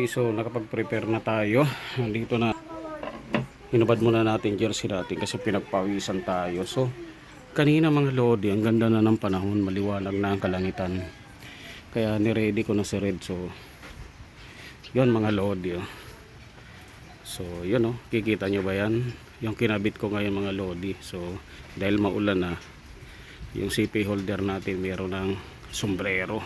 Lodi, so nakapag-prepare na tayo. Dito na, hinubad muna natin jersey natin kasi pinagpawisan tayo. So, kanina mga Lodi, ang ganda na ng panahon, maliwanag na ang kalangitan. Kaya niready ko na si Red. So, yun mga Lodi. Oh. So, yun oh, kikita nyo ba yan? Yung kinabit ko ngayon mga Lodi. So, dahil maulan na, yung CP holder natin meron ng sombrero.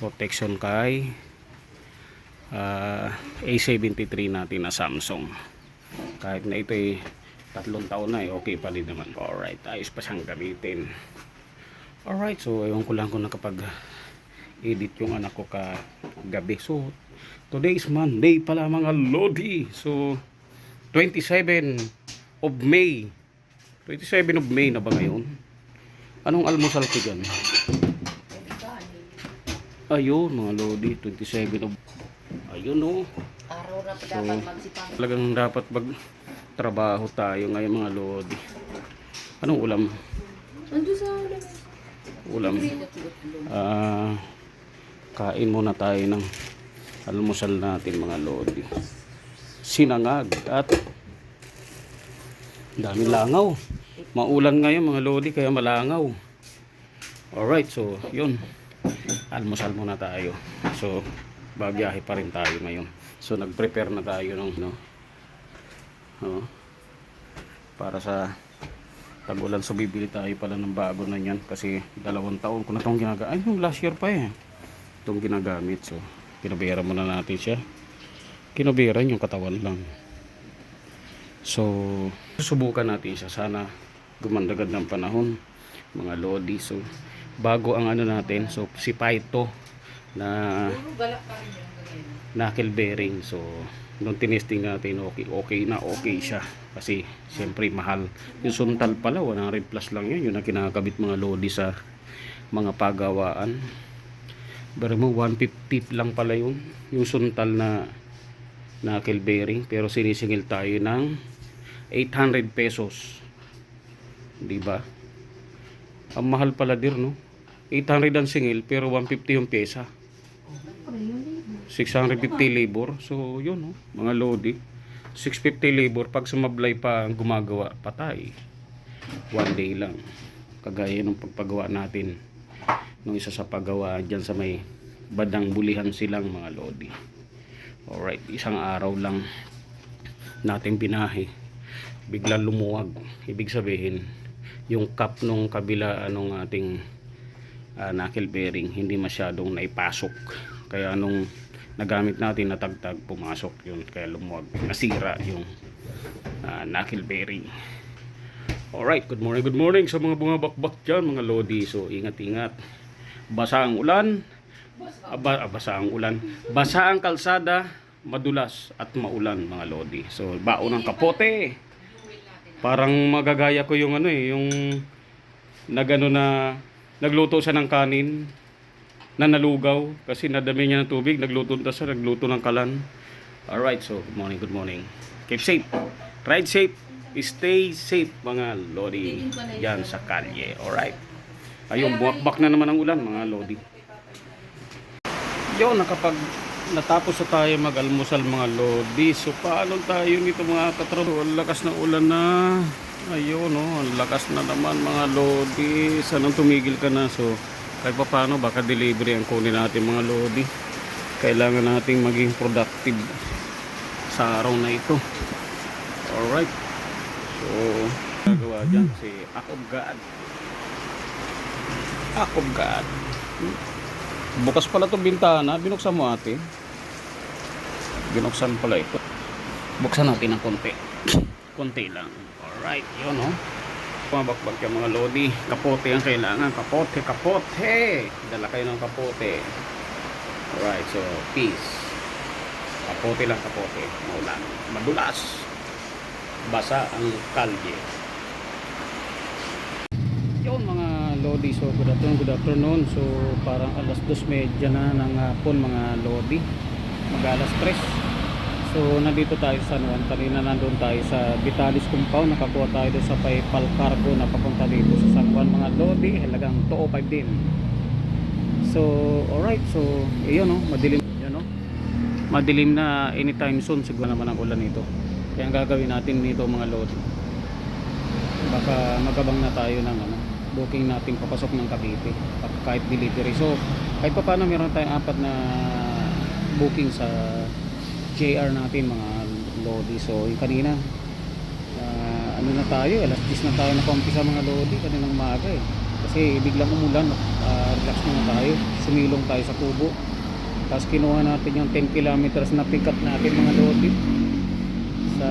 Protection kay ah, A73 natin na Samsung. Kahit na ito ay tatlong taon na eh, okay pa din naman. Alright, ayos pa siyang gamitin. Alright, so ewan ko lang kung nakapag edit yung anak ko ka gabi. So, today is Monday pala mga Lodi. So, 27 of May. 27 of May na ba ngayon? Anong almusal ko dyan? Ayun mga Lodi, 27 of... Ayun oh. Araw na pa dapat magsipang. Talagang dapat magtrabaho tayo ngayon mga Lodi. Anong ulam? Nandun sa ulan. Ulam. Ah, kain muna tayo ng almusal natin mga Lodi. Sinangag at dami langaw. Maulan ngayon mga Lodi kaya malangaw. Alright, so yun. Almusal muna tayo. So, babiyahe pa rin tayo ngayon. So, nag-prepare na tayo ng no, oh, para sa tagulan. So bibili tayo pala ng bago na yan kasi dalawang taon ko na itong ginagamit ay last year pa eh. Itong ginagamit. So kinabira muna natin siya. Kinabiran yung katawan lang. So susubukan natin siya. Sana gumandagad ng panahon. Mga lodi. So bago ang ano natin. So si Paito na knuckle bearing so nung tinesting natin okay okay na okay siya. Kasi siyempre mahal. Yung suntal pala 100 plus lang yun. Na kinakabit mga lodi sa mga pagawaan. Pero mo 150 lang pala yun yung suntal na knuckle bearing pero sinisingil tayo ng 800 pesos. Di ba? Ang mahal pala dir no? 800 ang singil pero 150 yung pesa 650 labor. So, yun, oh, mga lodi. 650 labor. Pag sumablay pa ang gumagawa, patay. One day lang. Kagaya ng pagpagawa natin nung isa sa paggawa dyan sa may badang bulihan silang mga lodi. Alright, isang araw lang nating binahe. Bigla lumuwag. Ibig sabihin, yung cup nung kabila anong ating uh, knuckle bearing hindi masyadong naipasok. Kaya nung nagamit natin natagtag pumasok yun. Kaya lumuwag nasira yung uh, knuckle bearing. Alright good morning good morning sa mga bumabakbak dyan mga lodi. So ingat ingat. Basa ang ulan. Ah, ba, ah, basa ang ulan. Basa ang kalsada madulas at maulan mga lodi. So baon ng kapote. Parang magagaya ko yung ano eh yung nagano na nagluto siya ng kanin na nalugaw kasi nadami niya ng tubig nagluto na siya nagluto ng kalan. Alright so good morning good morning. Keep safe. Ride safe. Stay safe mga lodi yan sa kalye. Alright ayun buwakbak na naman ang ulan mga lodi. Yun nakapag natapos na tayo mag-almusal mga lodi. So paano tayo nito mga katropo ang lakas ng ulan na. Ayun oh, ang lakas na naman mga lodi. Sanang tumigil ka na so kahit pa paano baka delivery ang kunin natin mga lodi. Kailangan nating maging productive sa araw na ito. Alright. So gagawa dyan si Akob God. Akob God. Bukas pala itong bintana. Binuksan mo ate. Binuksan pala ito. Buksan natin ng konti. Konti lang. Alright yun oh Pumabakbak yung mga lodi. Kapote ang kailangan. Kapote, kapote. Dala kayo ng kapote. Alright, so peace. Kapote lang kapote. Maulan. Madulas. Basa ang kalye. Yun mga lodi. So good afternoon, good afternoon. So parang alas 2.30 na ng hapon mga lodi. Mag alas 3. So nandito tayo sa San Juan. Kanina nandun tayo sa Vitalis Compound. Nakakuha tayo doon sa PayPal Cargo na papunta dito sa San Juan mga Lodi. Halagang 205 din. So alright. So ayun no. Madilim. Yun no. madilim na anytime soon siguro naman ang ulan nito kaya ang gagawin natin nito mga lodi baka magabang na tayo ng ano, booking natin papasok ng Cavite kahit delivery so kahit pa paano meron tayong apat na booking sa JR natin mga lodi. So yung kanina ah, ano na tayo alas 10 na tayo nakumpisa mga lodi kaninang maaga eh. Kasi biglang umulan ah, relax muna tayo. Sumilong tayo sa kubo. Tapos kinuha natin yung 10 kilometers na pick up natin mga lodi. Sa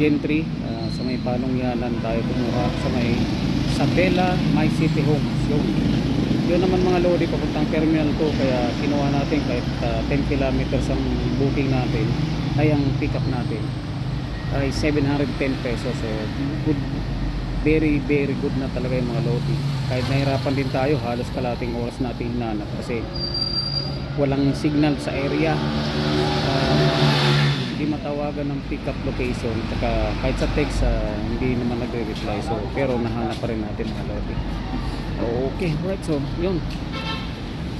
Gentry ah, sa may Panongyanan tayo kumuha sa may Sabela My City Homes. Yun yun naman mga lodi papuntang terminal 2 kaya kinuha natin kahit ah, 10 kilometers ang booking natin ay ang pick up natin ay 710 pesos. So good very very good na talaga yung mga lodi. Kahit nahirapan din tayo halos kalating oras natin hinanap kasi walang signal sa area. Ah, hindi matawagan ng pick up location tsaka kahit sa text ah, hindi naman nagre-reply. So pero nahanap pa rin natin mga lodi okay right so yun.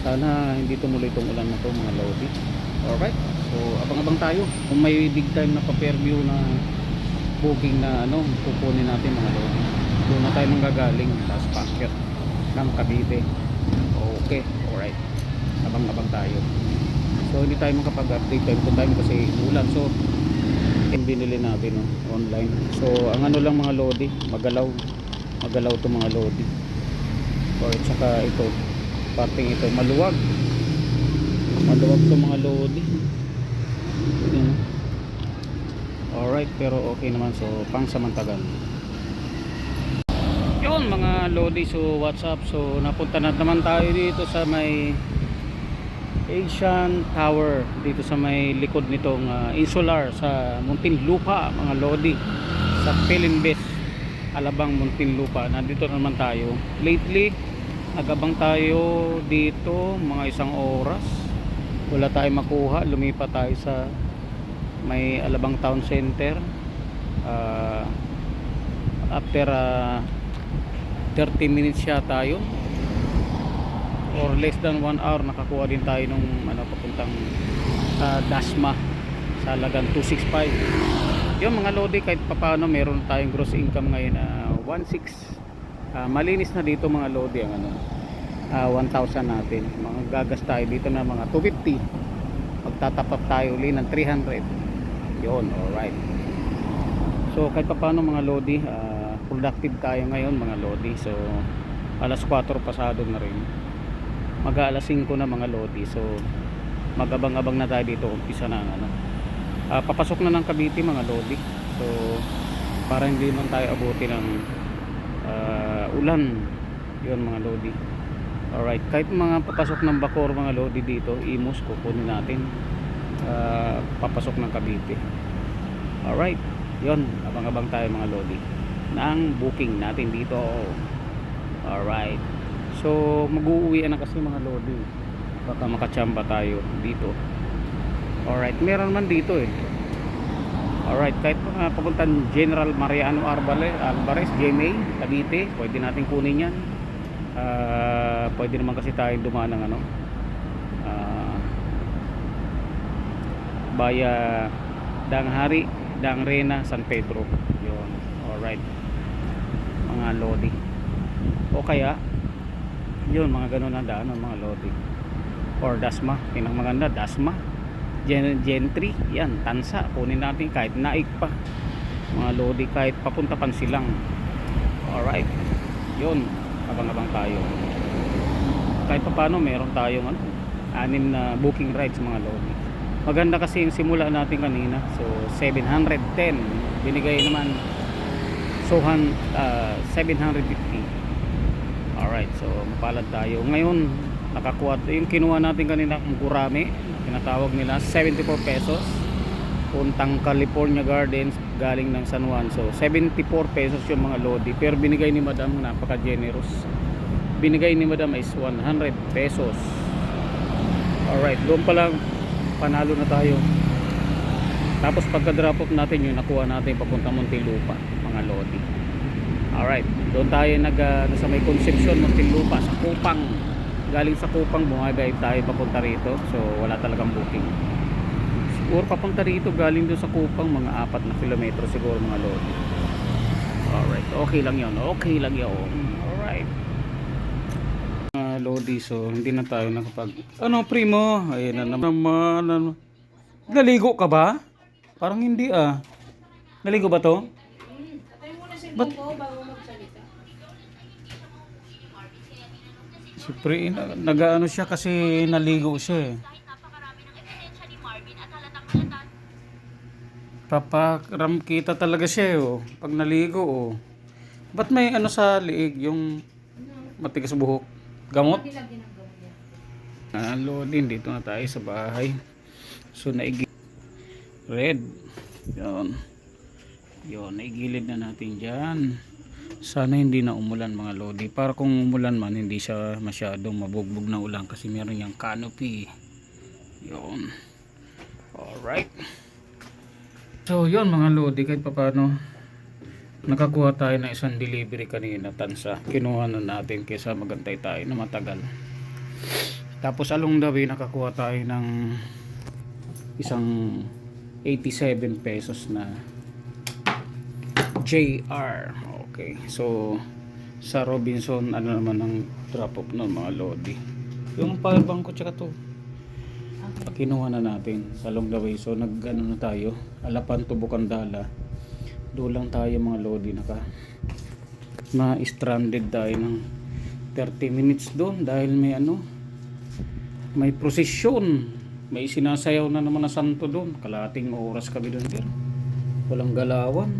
Sana hindi tumuloy itong ulan na to mga lodi alright so abang-abang tayo. Kung may big time na pa-fair view na booking na ano kukunin natin mga lodi doon na tayo manggagaling. Tapos packet ng Cavite. Okay alright. Abang-abang tayo. So hindi tayo makapag-update time to time kasi ulan. So yung binili natin no, online. So ang ano lang mga lodi magalaw. Magalaw to mga lodi or tsaka ito parting ito maluwag. Maluwag to mga lodi Yan. alright pero okay naman so pang samantagan yun mga lodi so what's up? So napunta na naman tayo dito sa may Asian Tower dito sa may likod nitong ah, insular sa Muntinlupa mga lodi sa Pilimbes Alabang Muntinlupa. Nandito na naman tayo lately nagabang tayo dito mga isang oras. Wala tayong makuha lumipat tayo sa may Alabang Town Center. Ah, after ah, 30 minutes siya tayo. Or less than 1 hour nakakuha din tayo nung ano papuntang ah, Dasma sa Lagan 265 yung mga lodi kahit papano meron tayong gross income ngayon na 1.6 Ah, malinis na dito mga lodi ang ano ah, 1,000 natin. Mga gagas tayo dito na mga 250 magtatapap tayo uli ng 300 yun alright. So kahit papano mga lodi ah, productive tayo ngayon mga lodi. So alas 4 pasado na rin. Mag alas 5 na mga lodi. So magabang-abang na tayo dito. Umpisa na ano. Ah, papasok na ng Cavite mga lodi. So para hindi man tayo abuti ng ah, ulan yun mga lodi. Alright kahit mga papasok ng Bacor mga lodi dito Imus kukunin natin. Ah, papasok ng Cavite. Alright yun abang-abang tayo mga lodi ng booking natin dito. Alright so mag-uuwi na kasi mga lodi. Baka makachamba tayo dito. Alright meron man dito eh alright kahit uh, papuntan General Mariano Arbale, Alvarez GMA Cavite pwede natin kunin yan. Ah, pwede naman kasi tayo dumaan ng ano ah, via Danghari Dangrena San Pedro. Yun alright. Mga lodi. O kaya yun mga ganun ang daan mga lodi. Or Dasma pinang maganda Dasma Gen Gentry yan Tansa. Kunin natin kahit naik pa. Mga lodi kahit papunta pan silang. Alright. Yun abang-abang tayo. Kahit pa paano meron tayong ano, anim na booking rides mga lodi. Maganda kasi yung simula natin kanina. So 710 binigay naman sohan ah, 750 alright so mapalad tayo. Ngayon nakakuha yung kinuha natin kanina ang gurame tinatawag nila 74 pesos. Puntang California Gardens galing ng San Juan. So 74 pesos yung mga lodi. Pero binigay ni madam napaka generous binigay ni madam is 100 pesos. Alright doon pa lang panalo na tayo. Tapos pagka drop off natin yung nakuha natin papunta Muntinlupa mga lodi. Alright doon tayo nag uh, sa may Concepcion Muntinlupa sa Kupang galing sa Kupang bumagay tayo papunta rito. So wala talagang booking. Or papunta rito galing doon sa Kupang mga apat na kilometro siguro mga lodi. Alright okay lang yun. Okay lang yun. Alright. Mga lodi so hindi na tayo nakapag ano primo? Ayun na naman. Ano. naligo ka ba? parang hindi ah. Naligo ba to? Si Ba't- si Pri nag-ano siya kasi naligo siya eh Paparam kita talaga siya eh, oh. Pag naligo oh. Ba't may ano sa liig yung matigas buhok? Gamot? Ah, loading dito na tayo sa bahay. So naigi red. Yon. Yon, naigilid na natin diyan. Sana hindi na umulan mga lodi. Para kung umulan man hindi siya masyadong mabugbog na ulan kasi meron yung canopy. Yon. Alright. So yun mga lodi kahit paano nakakuha tayo ng isang delivery kanina tansa. Kinuha na natin kaysa magantay tayo na matagal. Tapos along the way nakakuha tayo ng isang 87 pesos na JR. Okay. So sa Robinson ano naman ang drop off nun mga lodi. Yung power bank ko tsaka to. Kinuha na natin sa along the way. So nag ano na tayo. Alapan to Bukandala. Doon lang tayo mga lodi naka na stranded tayo ng 30 minutes doon dahil may ano may prosesyon may sinasayaw na naman na santo doon kalating oras kami doon pero walang galawan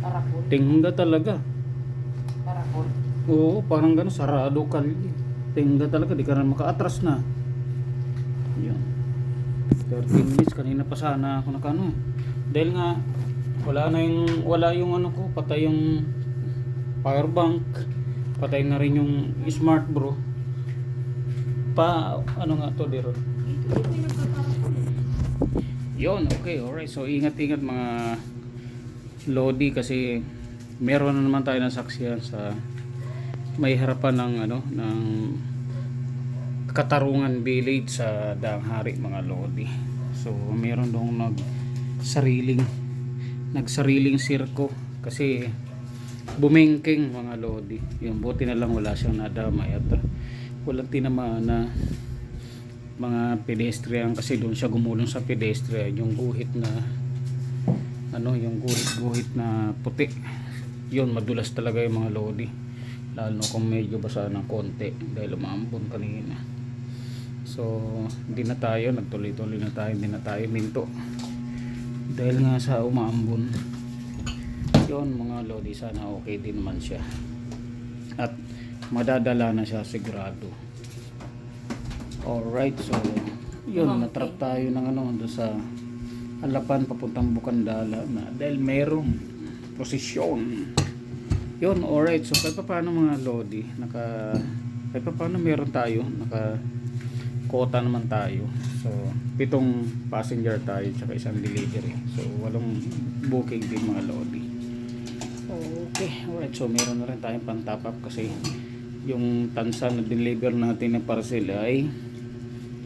Tarakol. tingga talaga Tarakol. oo parang gano'n sarado kali tingga talaga di ka na makaatras na yun 30 minutes kanina pa sana ako nakano eh. dahil nga wala na yung wala yung ano ko patay yung power bank patay na rin yung smart bro pa ano nga to dero Dito dito yung nagkatarakol. Yon, okay, alright. So ingat-ingat mga Lodi kasi meron na naman tayo ng saksiyan sa may harapan ng ano ng Katarungan Village sa Danghari mga Lodi. So meron dong nag sariling nagsariling sirko kasi bumengking mga Lodi. Yung buti na lang wala siyang nadamay at walang tinamaan na mga pedestrian kasi doon siya gumulong sa pedestrian yung guhit na ano yung guhit guhit na puti. Yun madulas talaga yung mga lodi. Lalo kung medyo basa ng konti dahil umambon kanina. So hindi na tayo nagtuloy-tuloy na tayo hindi na tayo minto. Dahil nga sa umambon yun mga lodi sana okay din man siya. At madadala na siya sigurado. Alright, so yun, natrap tayo ng ano doon sa Alapan papuntang Bukandala na dahil merong prosesyon. Yun, alright. So kahit pa paano mga lodi, naka kahit pa paano meron tayo, naka kota naman tayo. So pitong passenger tayo tsaka isang delivery. So walong booking din mga lodi. Okay, alright. So meron na rin tayong pang-top up kasi yung tansa na deliver natin na parcel ay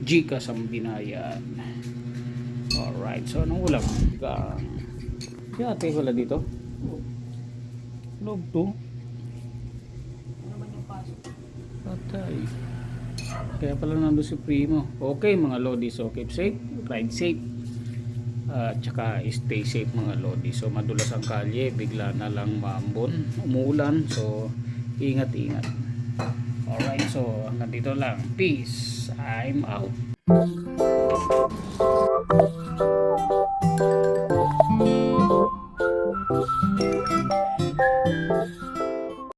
Gcash ang binayan. Alright, so anong ulam? Gang. Yate wala dito? Log to. Patay. Kaya pala nandun si Primo. Okay mga Lodi, so keep safe, ride safe. At tsaka stay safe mga Lodi. So madulas ang kalye, bigla na lang maambon, umuulan. So ingat-ingat. Alright, so hanggang dito lang. Peace. I'm out.